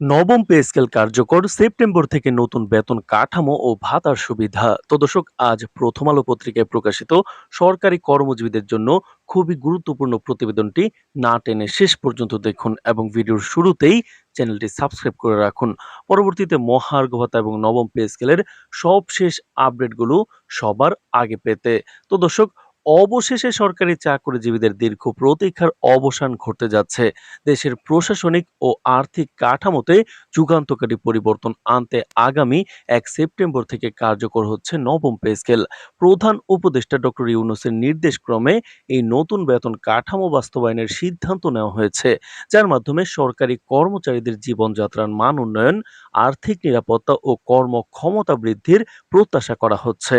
নবম pay scale কার্যকর September থেকে নতুন বেতন কাঠামো ও ভাতার সুবিধা। তো দর্শক, আজ প্রথম আলো পত্রিকায় প্রকাশিত সরকারি কর্মজীবীদের জন্য খুবই গুরুত্বপূর্ণ প্রতিবেদনটি না টেনে শেষ পর্যন্ত দেখুন এবং ভিডিওর শুরুতেই চ্যানেলটি সাবস্ক্রাইব করে রাখুন। পরবর্তীতে মহার্ঘ ভাতা এবং নবম পে স্কেলের সবশেষ আপডেটগুলো সবার আগে পেতে। তো দর্শক অবশেষে সরকারি চাকরিজীবীদের দীর্ঘ প্রতীক্ষার অবসান ঘটতে যাচ্ছে। দেশের প্রশাসনিক ও আর্থিক কাঠামোতে যুগান্তকারী পরিবর্তন আনতে আগামী এক সেপ্টেম্বর থেকে কার্যকর হচ্ছে নবম পে স্কেল। প্রধান উপদেষ্টা ডক্টর ইউনুসের নির্দেশক্রমে এই নতুন বেতন কাঠামো বাস্তবায়নের সিদ্ধান্ত নেওয়া হয়েছে, যার মাধ্যমে সরকারি কর্মচারীদের জীবনযাত্রার মান উন্নয়ন, আর্থিক নিরাপত্তা ও কর্মক্ষমতা বৃদ্ধির প্রত্যাশা করা হচ্ছে।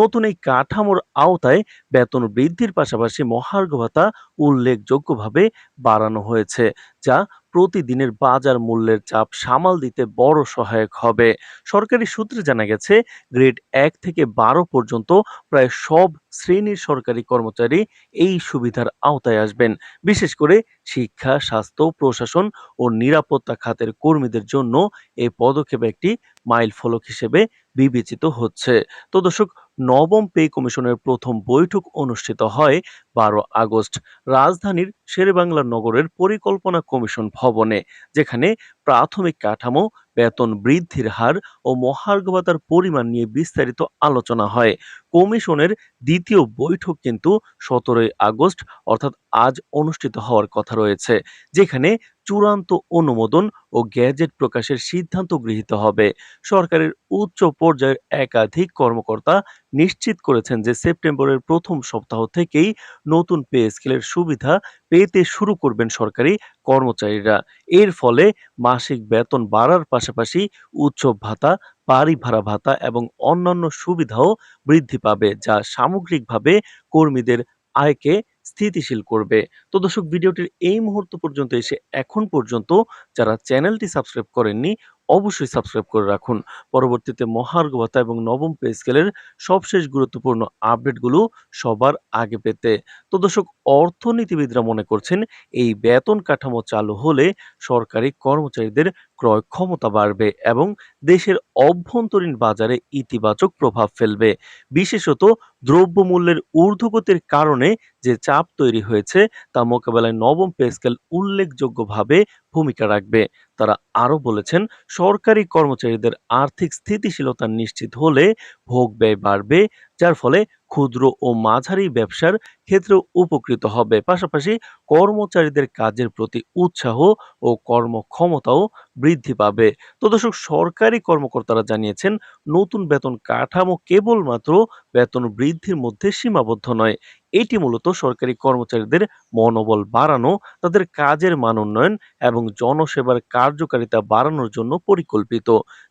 নতুন এই কাঠামোর আওতায় বেতন বৃদ্ধির পাশাপাশি মহার্ঘ ভাতা উল্লেখযোগ্যভাবে বাড়ানো হয়েছে, যা প্রতিদিনের বাজার মূল্যের চাপ সামাল দিতে বড় সহায়ক হবে। সরকারি সূত্রে জানা গেছে, গ্রেড এক থেকে বারো পর্যন্ত প্রায় সব শ্রেণির সরকারি কর্মচারী এই সুবিধার আওতায় আসবেন। বিশেষ করে শিক্ষা, স্বাস্থ্য, প্রশাসন ও নিরাপত্তা খাতের কর্মীদের জন্য এই পদক্ষেপ একটি মাইল ফলক হিসেবে বিবেচিত হচ্ছে। তো দর্শক, নবম পে কমিশনের প্রথম বৈঠক অনুষ্ঠিত হয় বারো আগস্ট, রাজধানীর শেরেবাংলা নগরের পরিকল্পনা কমিশন ভবনে, যেখানে প্রাথমিক কাঠামো, বেতন বৃদ্ধির হার ও মহার্ঘ ভাতার পরিমাণ নিয়ে বিস্তারিত আলোচনা হয়। কমিশনের দ্বিতীয় বৈঠক কিন্তু সতেরোই আগস্ট, অর্থাৎ আজ অনুষ্ঠিত হওয়ার কথা রয়েছে, যেখানে চূড়ান্ত অনুমোদন ও গ্যাজেট প্রকাশের সিদ্ধান্ত গৃহীত হবে। সরকারের উচ্চ পর্যায়ের একাধিক কর্মকর্তা নিশ্চিত করেছেন যে সেপ্টেম্বরের প্রথম সপ্তাহ থেকেই নতুন পে স্কেলের সুবিধা পেতে শুরু করবেন সরকারি কর্মচারীরা। এর ফলে মাসিক বেতন বাড়ার পাশাপাশি উৎসব ভাতা বাড়ি ভাড়া ভাতা এবং অন্যান্য সুবিধাও বৃদ্ধি পাবে যা সামগ্রিকভাবে কর্মীদের আয়কে স্থিতিশীল করবে। তো দর্শক, ভিডিওটির এই মুহূর্ত পর্যন্ত এসে এখন পর্যন্ত যারা চ্যানেলটি সাবস্ক্রাইব করেননি, অবশ্যই সাবস্ক্রাইব করে রাখুন। পরবর্তীতে মহার্ঘ এবং নবম পে স্কেলের সবশেষ গুরুত্বপূর্ণ আপডেটগুলো সবার আগে পেতে। তো দর্শক, অর্থনীতিবিদরা মনে করছেন এই বেতন কাঠামো চালু হলে সরকারি কর্মচারীদের ক্রয় ক্ষমতা বাড়বে এবং দেশের অভ্যন্তরীণ বাজারে ইতিবাচক প্রভাব ফেলবে। বিশেষত দ্রব্যমূল্যের ঊর্ধ্বগতির কারণে যে চাপ তৈরি হয়েছে, তা মোকাবেলায় নবম পে স্কেল উল্লেখযোগ্যভাবে ভূমিকা রাখবে। তারা আরও বলেছেন, সরকারি কর্মচারীদের আর্থিক স্থিতিশীলতা নিশ্চিত হলে ভোগ ব্যয় বাড়বে, যার ফলে ক্ষুদ্র ও মাঝারি ব্যবসার ক্ষেত্রেও উপকৃত হবে। পাশাপাশি কর্মচারীদের কাজের প্রতি উৎসাহ ও কর্মক্ষমতাও বৃদ্ধি পাবে। তো দর্শক, সরকারি কর্মকর্তারা জানিয়েছেন, নতুন বেতন কাঠামো কেবলমাত্র বেতন বৃদ্ধির মধ্যে সীমাবদ্ধ নয়। এটি মূলত সরকারি কর্মচারীদের মনোবল বাড়ানো, তাদের কাজের মান উন্নয়ন এবং জনসেবার কার্যকারিতা বাড়ানোর জন্য পরিকল্পিত।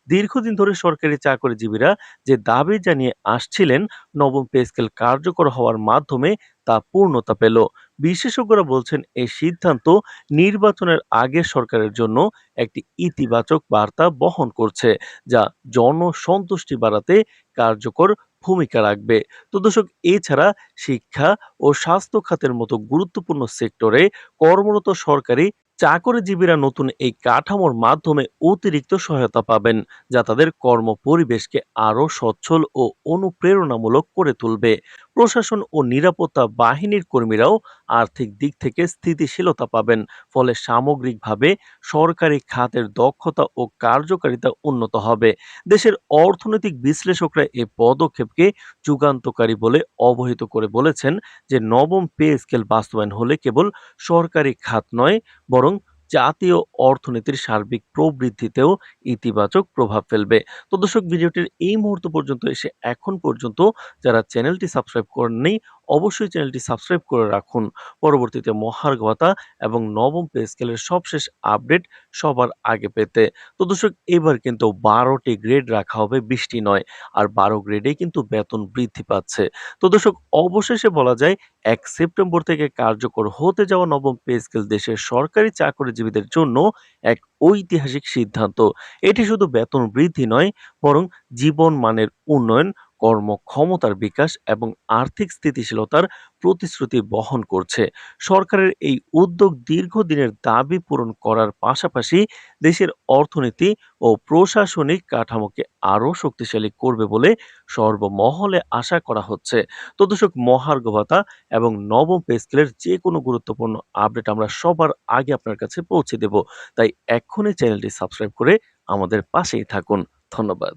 দীর্ঘদিন ধরে সরকারি চাকরিজীবীরা যে দাবি জানিয়ে আসছিলেন, নবম পে স্কেল কার্যকর হওয়ার মাধ্যমে তা পূর্ণতা পেল। বিশেষজ্ঞরা বলছেন, এই সিদ্ধান্ত নির্বাচনের আগে সরকারের জন্য একটি ইতিবাচক বার্তা বহন করছে, যা জনসন্তুষ্টি বাড়াতে কার্যকর ভূমিকা রাখবে। তো দর্শক, এছাড়া শিক্ষা ও স্বাস্থ্য খাতের মতো গুরুত্বপূর্ণ সেক্টরে কর্মরত সরকারি চাকরিজীবীরা নতুন এই কাঠামোর মাধ্যমে অতিরিক্ত সহায়তা পাবেন, যা তাদের কর্ম পরিবেশকে আরও সচ্ছল ও অনুপ্রেরণামূলক করে তুলবে। প্রশাসন ও নিরাপত্তা বাহিনীর কর্মীরাও আর্থিক দিক থেকে স্থিতিশীলতা পাবেন, ফলে সামগ্রিকভাবে সরকারি খাতের দক্ষতা ও কার্যকারিতা উন্নত হবে। দেশের অর্থনৈতিক বিশ্লেষকরা এ পদক্ষেপকে যুগান্তকারী বলে অবহিত করে বলেছেন যে, নবম পে স্কেল বাস্তবায়ন হলে কেবল সরকারি খাত নয়, বরং জাতীয় অর্থনীতির সার্বিক প্রবৃদ্ধিতেও ইতিবাচক প্রভাব ফেলবে। তো দর্শক, ভিডিওটির এই মুহূর্ত পর্যন্ত এসে এখন পর্যন্ত যারা চ্যানেলটি সাবস্ক্রাইব করেননি অবশ্যই চ্যানেলটি সাবস্ক্রাইব করে রাখুন। পরবর্তীতে মহার্ঘ এবং নবম পে স্কেলের সবশেষ আপডেট সবার আগে পেতে। তো দর্শক, এবার কিন্তু বারোটি গ্রেড রাখা হবে, বৃষ্টি নয়, আর বারো গ্রেডেই কিন্তু বেতন বৃদ্ধি পাচ্ছে। তো দর্শক, অবশেষে বলা যায়, এক সেপ্টেম্বর থেকে কার্যকর হতে যাওয়া নবম পে স্কেল দেশের সরকারি চাকরিজীবীদের জন্য এক ঐতিহাসিক সিদ্ধান্ত। এটি শুধু বেতন বৃদ্ধি নয়, বরং জীবন মানের উন্নয়ন কর্মক্ষমতার বিকাশ এবং আর্থিক স্থিতিশীলতার প্রতিশ্রুতি বহন করছে। সরকারের এই উদ্যোগ দীর্ঘদিনের দাবি পূরণ করার পাশাপাশি দেশের অর্থনীতি ও প্রশাসনিক কাঠামোকে আরও শক্তিশালী করবে বলে সর্বমহলে আশা করা হচ্ছে। তো দর্শক, মহার্ঘ ভাতা এবং নবম পে স্কেলের যে কোনো গুরুত্বপূর্ণ আপডেট আমরা সবার আগে আপনার কাছে পৌঁছে দেব। তাই এক্ষুনি চ্যানেলটি সাবস্ক্রাইব করে আমাদের পাশেই থাকুন। ধন্যবাদ।